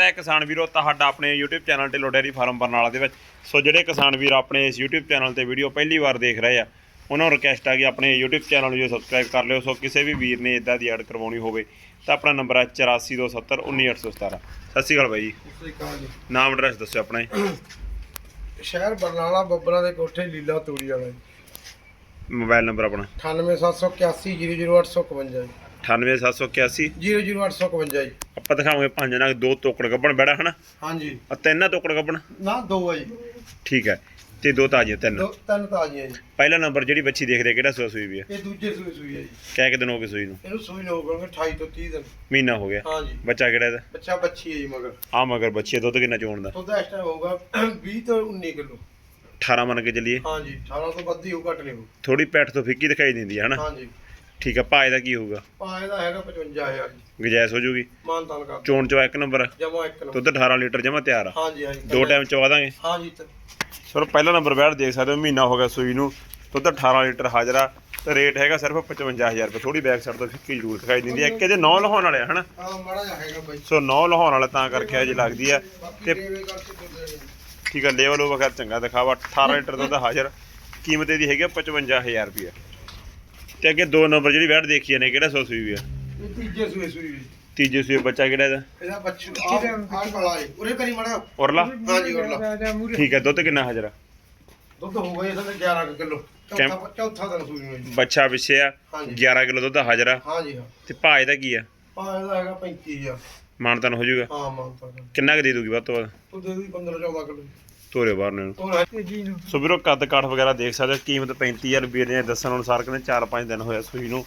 ਹੈ ਕਿਸਾਨ ਵੀਰੋ ਤੁਹਾਡਾ ਆਪਣੇ YouTube channel Dhillon dairy farm Barnala ਦੇ ਵਿੱਚ। ਸੋ ਜਿਹੜੇ ਕਿਸਾਨ ਵੀਰ ਆਪਣੇ ਇਸ YouTube ਚੈਨਲ ਤੇ ਵੀਡੀਓ ਪਹਿਲੀ ਵਾਰ ਦੇਖ ਰਹੇ ਆ ਉਹਨਾਂ ਨੂੰ ਰਿਕਵੈਸਟ ਆ ਕਿ ਆਪਣੇ YouTube ਚੈਨਲ ਨੂੰ ਜੋ ਸਬਸਕ੍ਰਾਈਬ ਕਰ ਲਿਓ। ਸੋ ਕਿਸੇ ਵੀ ਵੀਰ ਨੇ ਇਦਾਂ ਦੀ ਐਡ ਕਰਵਾਉਣੀ ਹੋਵੇ ਤਾਂ ਆਪਣਾ ਨੰਬਰ ਹੈ 8427191817 ਸਤਿ ਸ਼੍ਰੀ ਅਕਾਲ ਬਾਈ ਜੀ। ਸਤਿ ਸ਼੍ਰੀ ਅਕਾਲ ਜੀ। ਨਾਮ ਐਡਰੈਸ ਦੱਸਿਓ ਆਪਣਾ। ਸ਼ਹਿਰ ਬਰਨਾਲਾ ਬੱਬਰਾਂ ਦੇ ਕੋਠੇ ਲੀਲਾ ਤੂੜੀ ਵਾਲਾ ਜੀ। ਮੋਬਾਈਲ ਨੰਬਰ ਆਪਣਾ। 98781 00851 ਜੀ। 98781 00851 ਜੀ। ਆਪਾਂ ਦਿਖਾਵਾਂਗੇ ਪੰਜ ਨਾਲ ਦੋ ਤੋਕੜ ਗੱਬਣ ਬੈੜਾ ਹਨਾ? ਹਾਂਜੀ। ਆ ਤਿੰਨ ਤੋਕੜ ਗੱਬਣ? ਨਾ ਦੋ ਆ ਜੀ। ਠੀਕ ਹੈ ਤੇ ਦੋ ਤਾਜ਼ੀਆਂ ਤਿੰਨ। ਦੋ ਤਿੰਨ ਤਾਜ਼ੀਆਂ ਜੀ। ਪਹਿਲਾ ਨੰਬਰ ਜਿਹੜੀ ਬੱਚੀ ਦੇਖਦੇ ਆ, ਕਿਹੜਾ ਸੂਆ ਸੂਈ ਵੀ ਹੈ ਇਹ ਦੂਜੇ ਸੂਈ ਸੂਈ ਹੈ ਜੀ। ਕਹਿ ਕੇ ਦਿਨ ਹੋ ਗਏ ਸੂਈ ਨੂੰ। ਇਹਨੂੰ ਸੂਈ ਨੂੰ ਹੋ ਗਏ 28 ਤੋਂ 30 ਦਿਨ। ਮਹੀਨਾ ਹੋ ਗਿਆ। ਹਾਂਜੀ। ਬੱਚਾ ਕਿਹੜਾ ਇਹਦਾ? ਬੱਚਾ ਬੱਚੀ ਹੈ ਜੀ ਮਗਰ। ਆ ਮਗਰ ਬੱਚੀ ਹੈ, ਦੁੱਧ ਕਿੰਨਾ ਚੋਣ ਦਾ? ਦੁੱਧ ਇਸ ਟਾਈਮ ਹੋਊਗਾ 20 ਤੋਂ 19 ਕਿਲੋ। 18 ਮੰਨ ਕੇ ਚੱਲੀਏ। ਹਾਂਜੀ 18 ਤੋਂ ਵੱਧ ਹੀ ਹੋ ਘੱਟ ਨਹੀਂ ਹੋਊ। ਥੋੜੀ ਪੈਟ ਤੋਂ ਫਿੱਕੀ ਦਿਖਾਈ ਦਿੰਦੀ ਹੈ ਹਨਾ? ਹਾਂਜੀ। ਠੀਕ ਹੈ ਭਾਅ ਦਾ ਕੀ ਹੋਊਗਾ? ਪਾ ਇਹਦਾ ਹੈਗਾ 55000 ਜੀ। ਗੁਜਾਇਸ਼ ਹੋ ਜੂਗੀ? ਮਾਨਤਾਨ ਕਰ ਚੋਣ ਚਵਾ ਇੱਕ ਨੰਬਰ ਜਮਾ ਇੱਕ ਨੰਬਰ। ਦੁੱਧ 18 ਲੀਟਰ ਜਮਾ ਤਿਆਰ ਆ? ਹਾਂਜੀ ਹਾਂਜੀ। ਦੋ ਟਾਈਮ ਚਵਾ ਦਾਂਗੇ? ਹਾਂਜੀ ਤੇ ਸਰ ਪਹਿਲਾ ਨੰਬਰ ਬੈਠ ਦੇਖ ਸਕਦੇ ਹੋ ਮਹੀਨਾ ਹੋ ਗਿਆ ਸੂਈ ਨੂੰ। ਦੁੱਧ 18 ਲੀਟਰ ਹਾਜ਼ਰਾ ਤੇ ਰੇਟ ਹੈਗਾ ਸਿਰਫ 55000 ਰੁਪਏ। ਥੋੜੀ ਬੈਕ ਸਾਈਡ ਤੋਂ ਫਿੱਕੀ ਜ਼ਰੂਰ ਦਿਖਾਈ ਦਿੰਦੀ ਹੈ ਇੱਕ ਇਹਦੇ ਨੌ ਲਹਾਉਣ ਵਾਲੇ ਆ ਹਨਾ? ਆ ਮਾੜਾ ਜਿਹਾ ਹੈਗਾ ਬਾਈ। ਸੋ ਨੌ ਲਹਾਉਣ ਵਾਲਾ ਤਾਂ ਕਰਕੇ ਅਜੇ ਲੱਗਦੀ ਆ। ਤੇ ਕਰਕੇ ਨੇ। ਠੀਕ ਹੈ ਲੈਵਲ ਉਹ ਵਗੈਰ ਚੰਗਾ ਦਿਖਾਵਾ। 18 ਲੀਟਰ ਦੁੱਧ ਹਾਜ਼ਰ। ਕੀਮਤ ਇਹਦੀ ਹੈਗੀ ਆ 55000 ਰੁਪਏ। ਤੇ ਅੱਗੇ ਦੋ ਨੰਬਰ ਜਿਹੜੀ ਬੈਠ ਦੇਖੀ ਨੇ ਕਿਹੜਾ ਸੌ ਸੂਈ ਵੀ ਆ? ਇਹ ਤੀਜੇ ਸੂਏ ਸੂਈ ਵੀ। ਤੀਜੇ ਸੂਏ ਬੱਚਾ ਕਿਹੜਾ ਇਹਦਾ? ਇਹਦਾ ਬੱਚੂ ਆ ਕਾਲਾ ਹੈ ਉਰੇ ਕਰੀ ਮੜਾ। ਔਰਲਾ ਹਾਂਜੀ ਉਰਲਾ। ਠੀਕ ਹੈ ਦੁੱਧ ਕਿੰਨਾ ਹਾਜ਼ਰ ਦੁੱਧ ਹੋਊਗਾ ਇਹ ਸਾਡੇ 11 ਕਿਲੋ। ਚੌਥਾ ਚੌਥਾ ਦਿਨ ਸੂਈ ਨੂੰ ਜੀ। ਬੱਚਾ ਪਿੱਛੇ ਆ ਹਾਂਜੀ। 11 ਕਿਲੋ ਦੁੱਧ ਹਾਜ਼ਰ ਹਾਂਜੀ ਹਾਂ। ਤੇ ਭਾਅ ਇਹਦਾ ਕੀ ਆ? ਪਾ ਇਹਦਾ ਹੈਗਾ 35000 ਮਾਨਤਨ ਹੋ ਜਾਊਗਾ। ਹਾਂ ਮਾਨਤਾ ਕਿੰਨਾ ਕੁ ਦੇ ਦੂਗੀ ਵੱਧ ਤੋਂ ਵੱਧ? ਤੂੰ ਦੇ ਦੀ 15 14 ਕਿਲੋ। ਤੋਰੇ ਬਾਹਰ ਨੂੰ। ਤੇਜੀ ਸੋ ਵੀਰੋ ਕੱਦ ਕਾਠ ਵਗੈਰਾ ਦੇਖ ਸਕਦੇ ਹੋ। ਕੀਮਤ 35000 ਰੁਪਏ ਨੇ ਦੱਸਣ ਅਨੁਸਾਰ ਕਹਿੰਦੇ 4-5 ਦਿਨ ਹੋਇਆ ਸੂਈ ਨੂੰ।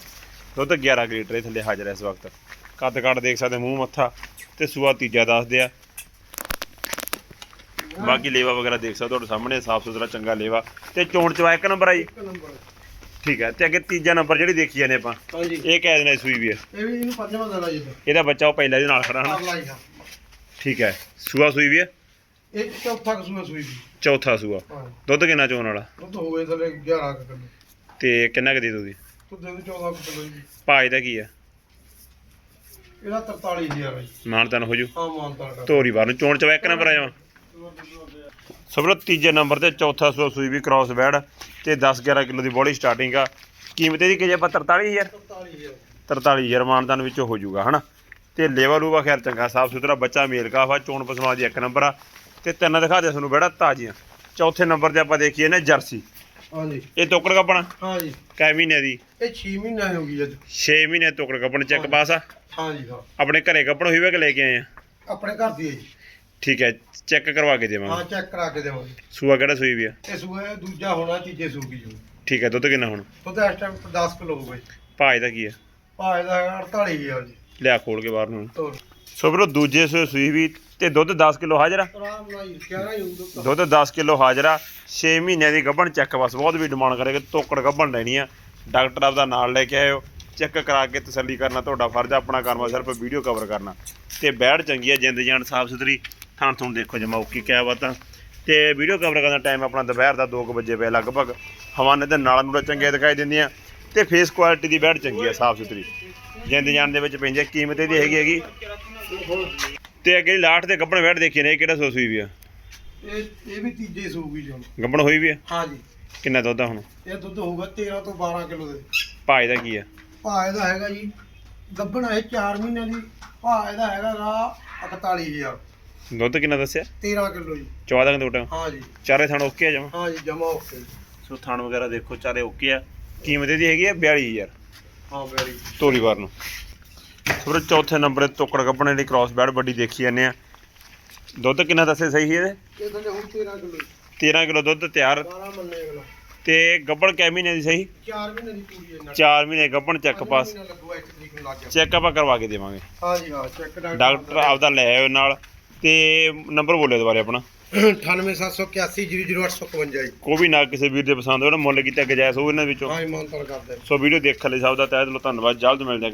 ਦੁੱਧ 11 ਕੁ ਲੀਟਰ ਇਹ ਥੱਲੇ ਹਾਜ਼ਰ ਹੈ ਇਸ ਵਕਤ। ਕੱਦ ਕਾਠ ਦੇਖ ਸਕਦੇ ਹੋ, ਮੂੰਹ ਮੱਥਾ ਤੇ ਸੂਆ ਤੀਜਾ ਦੱਸਦੇ ਆ। ਬਾਕੀ ਲੇਵਾ ਵਗੈਰਾ ਦੇਖ ਸਕਦੇ ਹੋ ਤੁਹਾਡੇ ਸਾਹਮਣੇ ਸਾਫ਼ ਸੁਥਰਾ ਚੰਗਾ ਲੇਵਾ। ਤੇ ਚੋਣ ਚਵਾ ਇੱਕ ਨੰਬਰ ਆ ਜੀ। ਇੱਕ ਨੰਬਰ। ਠੀਕ ਹੈ ਤੇ ਅੱਗੇ ਤੀਜਾ ਨੰਬਰ ਜਿਹੜੀ ਦੇਖੀ ਜਾਂਦੇ ਆਪਾਂ। ਹਾਂਜੀ। ਇਹ ਕਹਿ ਦੇਣਾ ਸੂਈ ਵੀ ਹੈ। ਇਹ ਵੀ ਇਹਨੂੰ ਪੰਜਵਾਂ ਆ ਜੀ ਇਹਦਾ ਬੱਚਾ ਉਹ ਪਹਿਲਾਂ ਦੇ ਨਾਲ ਖੜਾ ਹਨਾ ਠੀਕ ਹੈ ਸੂਆ ਸੂਈ ਵੀ ਹੈ। ਇਹ ਚੌਥਾ ਕਸੂਆ ਸੂਈ ਵੀ ਚੌਥਾ ਸੂਆ। ਹਾਂ। ਦੁੱਧ ਕਿੰਨਾ ਚੋਣ ਵਾਲਾ? ਦੁੱਧ ਹੋਵੇ ਥਲੇ 11 ਕੁ ਕਿਲੋ। ਤੇ ਕਿੰਨਾ ਕੁ ਦੇ ਦੋਗੇ? ਤੂੰ ਦੇ ਦੇ 14 ਕਿਲੋ ਜੀ। ਭਾਅ ਇਹਦਾ ਕੀ ਆ? ਇਹਦਾ 43000 ਹੈ ਜੀ। ਮਾਨਤਨ ਹੋ ਜੂ। ਹਾਂ ਮਾਨਤਾ ਧੋਰੀ ਨੂੰ ਚੋਣ ਚਵਾ ਇੱਕ ਨੰਬਰ ਆ ਜਾਵਾਂ। ਸਭਰੋ ਤੀਜੇ ਨੰਬਰ ਤੇ ਚੌਥਾ ਸੂਆ ਸੂਈ ਵੀ ਕ੍ਰਾਸ ਬੈਡ ਤੇ 10 11 ਕਿਲੋ ਦੀ ਬੋਡੀ ਸਟਾਰਟਿੰਗ ਆ। ਕੀਮਤ ਇਹਦੀ ਕਿਜੇ 43000 43000 43000 ਮਾਨਦਾਨ ਵਿੱਚੋਂ ਹੋ ਜਾਊਗਾ ਹਨਾ? ਤੇ ਲੇਵਲ ਉਹ ਖੈਰ ਚੰਗਾ ਸਾਫ਼ ਸੁਥਰਾ ਬੱਚਾ ਮੇਲ ਕਾਫਾ ਚੋਣ ਪਸਮਾ ਦੀ ਇੱਕ ਨੰਬਰ ਆ। ਤੇ ਤਿੰਨ ਦਿਖਾ ਦੇ ਤੁਹਾਨੂੰ ਬੈੜਾ ਤਾਜ਼ੀਆਂ। ਚੌਥੇ ਨੰਬਰ ਤੇ ਆਪਾਂ ਦੇਖੀਏ ਨੇ ਜਰਸੀ। ਹਾਂਜੀ। ਇਹ ਤੋਕੜ ਕੱਪਣਾ? ਹਾਂਜੀ। ਕੈ ਮਹੀਨੇ ਦੀ? ਇਹ 6 ਮਹੀਨੇ ਹੋ ਗਈ ਅੱਜ। 6 ਮਹੀਨੇ ਤੋਕੜ ਕੱਪਣ ਚੈੱਕ ਪਾਸ? ਆ ਹਾਂਜੀ ਹਾਂ। ਆਪਣੇ ਘਰੇ ਕੱਪਣ ਹੋਈ ਵੇ ਕਿ ਲੈ ਕੇ ਆਏ ਆ? ਆਪਣੇ ਘਰ ਦੀ ਹੈ ਜੀ। ਠੀਕ ਹੈ ਚੈੱਕ ਕਰਵਾ ਕੇ ਦੇਵਾਂਗੇ। ਹਾਂ ਚੈੱਕ ਕਰਾ ਕੇ ਦੇਵਾਂਗੇ। ਸੂਆ ਕਿਹੜਾ ਸੂਈ ਵੀ ਆ? ਇਹ ਸੂਆ ਦੂਜਾ ਹੋਣਾ ਤੀਜੇ ਸੂਗੀ ਜੀ ਠੀਕ ਹੈ ਦੁੱਧ ਕਿੰਨਾ ਹੁਣ? ਦੁੱਧ ਇਸ ਟਾਈਮ 10 ਕਿਲੋ ਹੋ ਗਏ ਭਾਅ ਇਹਦਾ ਕੀ ਆ? ਇਹਦਾ ਹੈਗਾ 48000 ਜੀ। ਲਿਆ ਖੋਲ ਕੇ ਬਾਹਰ ਨੂੰ। ਤੋਰ ਸੋ ਵੀਰੋ ਦੂਜੇ ਸੂਏ ਸੂਈ ਵੀ ਤੇ ਦੁੱਧ 10 ਕਿਲੋ ਹਾਜ਼ਰਾ ਆਰਾਮ ਨਾਲ ਹੀ 11 ਹੀ ਹੋਊ ਦੁੱਧ ਦੁੱਧ 10 ਕਿਲੋ ਹਾਜ਼ਰਾ 6 ਮਹੀਨਿਆਂ ਦੀ ਗੱਭਣ ਚੈੱਕ ਬਸ ਬਹੁਤ ਵੀ ਡਿਮਾਂਡ ਕਰੇਗਾ ਤੋਕੜ ਗੱਭਣ ਲੈਣੀ ਆ। ਡਾਕਟਰ ਆਪਦਾ ਨਾਲ ਲੈ ਕੇ ਆਇਓ। ਚੈੱਕ ਕਰਾ ਕੇ ਤਸੱਲੀ ਕਰਨਾ, ਤੁਹਾਡਾ ਫਰਜ਼ ਆਪਣਾ ਕਰਮਾ ਸਿਰਫ ਵੀਡੀਓ ਕਵਰ ਕਰਨਾ। ਤੇ ਬੈੜ ਚੰਗੀ ਆ, ਜਿੰਦ ਜਾਨ, ਸਾਫ਼ ਸੁਥਰੀ। ਥਾਂ ਥੂਣ ਦੇਖੋ ਜਮਾ ਓਕੀ ਕਿਆ ਬਾਤਾਂ। ਤੇ ਵੀਡੀਓ ਕਵਰ ਕਰਨ ਦਾ ਟਾਈਮ ਆਪਣਾ ਦੁਪਹਿਰ ਦਾ 2 ਵਜੇ ਪਿਆ ਲਗਭਗ। ਹਵਾਨੇ ਦੇ ਨਾਲ ਨੂੰ ਚੰਗੇ ਦਿਖਾਈ ਦਿੰਦੀਆਂ। ਤੇ ਫੇਸ ਕੁਆਲਿਟੀ ਦੀ ਬੈੜ ਚੰਗੀ ਆ, ਸਾਫ਼ ਸੁਥਰੀ। ਜਿੰਦ ਜਾਨ ਦੇ ਵਿੱਚ ਪੈਂਦੀ ਕੀਮਤ ਇਹਦੀ ਹੈਗੀ ਹੈਗੀ। ਤੇ ਅੱਗੇ ਲਾਟ ਤੇ ਗੱਭਣ ਬੈੜ ਦੇਖੀ ਨੇ ਇਹ ਕਿਹੜਾ ਸੋਸੂਈ ਵੀ ਆ? ਇਹ ਇਹ ਵੀ ਤੀਜੇ ਸੂਗੀ ਜੀ ਹੁਣ। ਗੱਭਣ ਹੋਈ ਵੀ ਆ? ਹਾਂਜੀ। ਕਿੰਨਾ ਦੁੱਧ ਆ ਹੁਣ? ਇਹ ਦੁੱਧ ਹੋਊਗਾ 13 ਤੋਂ 12 ਕਿਲੋ ਦੇ। ਭਾਅ ਇਹਦਾ ਕੀ ਆ? ਭਾਅ ਇਹਦਾ ਹੈਗਾ ਜੀ ਗੱਭਣ ਹੈ 4 ਮਹੀਨਿਆਂ ਦੀ ਭਾਅ ਇਹਦਾ ਹੈਗਾ ਗਾ 41000 ਦੁੱਧ ਕਿੰਨਾ ਦੱਸਿਆ? 13 ਕਿਲੋ ਜੀ। 14 ਦਾ ਟੋਟਾ ਹਾਂਜੀ। ਚਾਰੇ ਥਣ ਓਕੇ ਆ ਜਮਾ? ਹਾਂਜੀ ਜਮਾ ਓਕੇ। ਸੋ ਥਣ ਵਗੈਰਾ ਦੇਖੋ ਚਾਰੇ ਓਕੇ ਆ। ਕੀਮਤ ਇਹਦੀ ਹੈਗੀ ਆ 42000 ਹਾਂ ਵੈਰੀ ਨੂੰ। ਸੋ ਚੌਥੇ ਨੰਬਰ ਤੇ ਟੋਕੜ ਕੱਪਣੇ ਦੀ ਕ੍ਰਾਸ ਬੈਡ ਵੱਡੀ ਦੇਖੀ ਜਾਂਦੇ ਆ ਦੁੱਧ ਕਿੰਨਾ ਦੱਸੇ ਸਹੀ ਇਹਦੇ? ਇਹ ਤਾਂ ਹੁਣ 13 ਕਿਲੋ। 13 ਕਿਲੋ ਦੁੱਧ ਤਿਆਰ। 12 ਮੰਨੇ ਅਗਲਾ ਤੇ ਗੱਬਣ ਕੈ ਮਹੀਨੇ ਦੀ ਸਹੀ? 4 ਮਹੀਨੇ ਦੀ ਪੂਰੀ ਹੈ 4 ਮਹੀਨੇ ਗੱਬਣ ਚੈੱਕ ਪਾਸ ਚੈੱਕ ਆਪਾਂ ਕਰਵਾ ਕੇ ਦੇਵਾਂਗੇ। ਹਾਂਜੀ ਹਾਂ ਚੈੱਕ ਡਾਕਟਰ ਆਪਦਾ ਲੈ ਆਇਓ ਨਾਲ। ਤੇ ਨੰਬਰ ਬੋਲਿਓ ਦੁਬਾਰੇ ਆਪਣਾ। 98781 00855 ਜੀ। ਕੋਈ ਵੀ ਨਾ ਕਿਸੇ ਵੀਰ ਦੇ ਪਸੰਦ ਨਾ ਮੁੱਲ ਕੀਤਾ ਗਜਾਇਜ਼ ਹੋਵੇ ਇਹਨਾਂ ਵਿੱਚੋਂ। ਹਾਂ ਇਮਾਨਦਾਰ ਕਰਦੇ। ਸੋ ਵੀਡੀਓ ਦੇਖਣ ਲਈ ਸਭ ਦਾ ਤਹਿ ਦਿਲੋਂ ਧੰਨਵਾਦ ਜਲਦ ਮਿਲਦੇ ਹਾਂ